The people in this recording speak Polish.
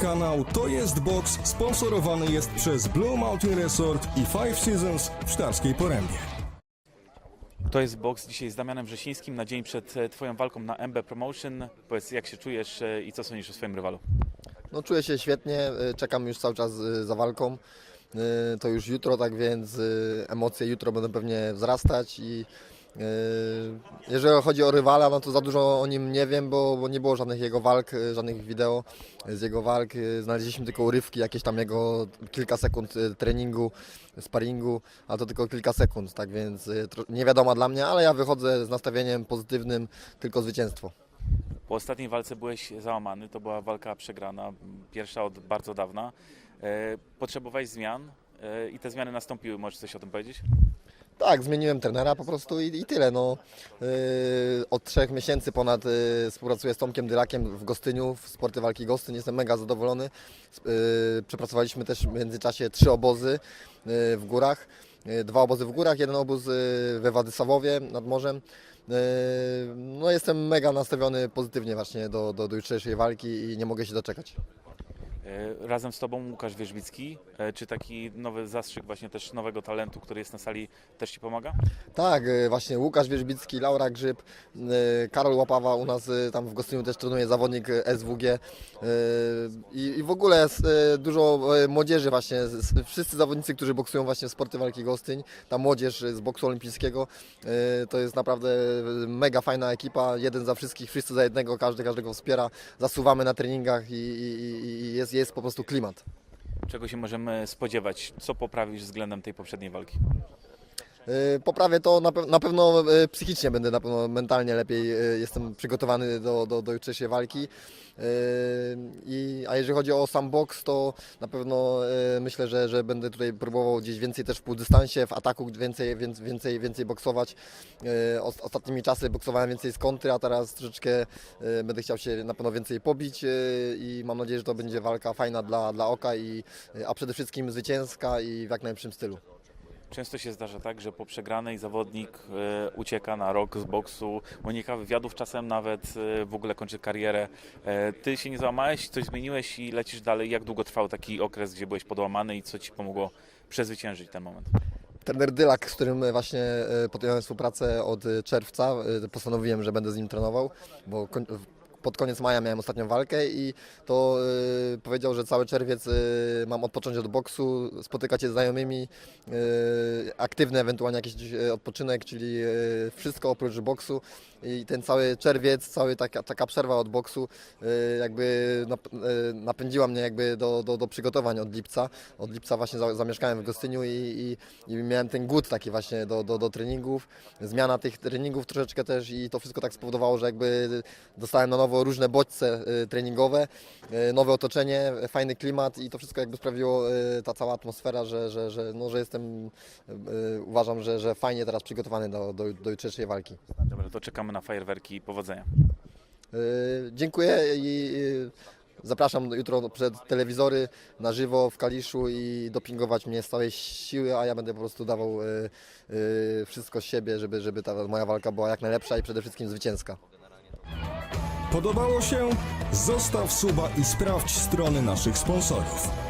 Kanał To Jest Box sponsorowany jest przez Blue Mountain Resort i Five Seasons w Sztarskiej Porębie. To jest boks dzisiaj z Damianem Wrzesińskim na dzień przed e, Twoją walką na MB Promotion. Powiedz, jak się czujesz e, i co sądzisz o swoim rywalu? No czuję się świetnie, y, czekam już cały czas za walką. To już jutro, tak więc emocje jutro będą pewnie wzrastać i jeżeli chodzi o rywala, no to za dużo o nim nie wiem, bo, bo nie było żadnych jego walk, y, żadnych wideo z jego walk. Y, Znaleźliśmy tylko urywki, jakieś tam jego kilka sekund treningu, sparingu, a to tylko kilka sekund, tak więc nie wiadoma dla mnie, ale ja wychodzę z nastawieniem pozytywnym, tylko zwycięstwo. Po ostatniej walce byłeś załamany, to była walka przegrana, pierwsza od bardzo dawna. Potrzebowałeś zmian i te zmiany nastąpiły. Możesz coś o tym powiedzieć? Tak, zmieniłem trenera po prostu i, i tyle. No. Yy, od trzech miesięcy ponad yy, współpracuję z Tomkiem Dylakiem w Gostyniu, w Sporty Walki Gostyn. Jestem mega zadowolony. Yy, przepracowaliśmy też w międzyczasie trzy obozy yy, w górach. Yy, dwa obozy w górach, jeden obóz yy, we Władysławowie nad morzem. Yy, No jestem mega nastawiony pozytywnie właśnie do, do, do jutrzejszej walki i nie mogę się doczekać. E, Razem z Tobą Łukasz Wierzbicki. E, Czy taki nowy zastrzyk właśnie też nowego talentu, który jest na sali, też Ci pomaga? Tak, y, właśnie Łukasz Wierzbicki, Laura Grzyb, Karol Łapawa u nas tam w Gostyniu też trenuje zawodnik SWG i, w ogóle jest dużo młodzieży właśnie, wszyscy zawodnicy, którzy boksują właśnie w Sporty Walki Gostyń, ta młodzież z boksu olimpijskiego, to jest naprawdę mega fajna ekipa, jeden za wszystkich, wszyscy za jednego, każdy każdego wspiera, zasuwamy na treningach i, i- i jest, jest po prostu klimat. Czego się możemy spodziewać? Co poprawisz względem tej poprzedniej walki? Y, Poprawię to na, pe- na pewno y, psychicznie będę, na pewno mentalnie lepiej y, jestem przygotowany do, do, do jutrzejszej walki. I, a jeżeli chodzi o sam boks, to na pewno myślę, że, że będę tutaj próbował gdzieś więcej też w półdystansie, w ataku więcej, więcej, więcej, więcej boksować. Os- Ostatnimi czasy boksowałem więcej z kontry, a teraz troszeczkę będę chciał się na pewno więcej pobić i mam nadzieję, że to będzie walka fajna dla, dla oka, i, a przede wszystkim zwycięska i w jak najlepszym stylu. Często się zdarza tak, że po przegranej zawodnik e, ucieka na rok z boksu, unika wywiadów czasem nawet, e, w ogóle kończy karierę. E, ty się nie załamałeś, coś zmieniłeś i lecisz dalej. Jak długo trwał taki okres, gdzie byłeś podłamany i co ci pomogło przezwyciężyć ten moment? Trener Dylak, z którym właśnie podjąłem współpracę od czerwca, postanowiłem, że będę z nim trenował, bo pod koniec maja miałem ostatnią walkę i to e, powiedział, że cały czerwiec e, mam odpocząć od boksu, spotykać się z znajomymi, e, aktywny ewentualnie jakiś e, odpoczynek, czyli e, wszystko oprócz boksu i ten cały czerwiec, cały taka, taka przerwa od boksu e, jakby nap- e, napędziła mnie jakby do, do, do przygotowań od lipca. Od lipca właśnie za, zamieszkałem w Gostyniu i, i, i miałem ten głód taki właśnie do, do, do treningów, zmiana tych treningów troszeczkę też i to wszystko tak spowodowało, że jakby dostałem na nowo różne bodźce y, treningowe, y, nowe otoczenie, fajny klimat i to wszystko jakby sprawiło y, ta cała atmosfera, że, że, że, no, że jestem, uważam, że, że fajnie teraz przygotowany do, do, do jutrzejszej walki. Dobra, to czekamy na fajerwerki i powodzenia. Dziękuję i zapraszam jutro przed telewizory na żywo w Kaliszu i dopingować mnie z całej siły, a ja będę po prostu dawał wszystko z siebie, żeby, żeby ta moja walka była jak najlepsza i przede wszystkim zwycięska. Podobało się? Zostaw suba i sprawdź strony naszych sponsorów.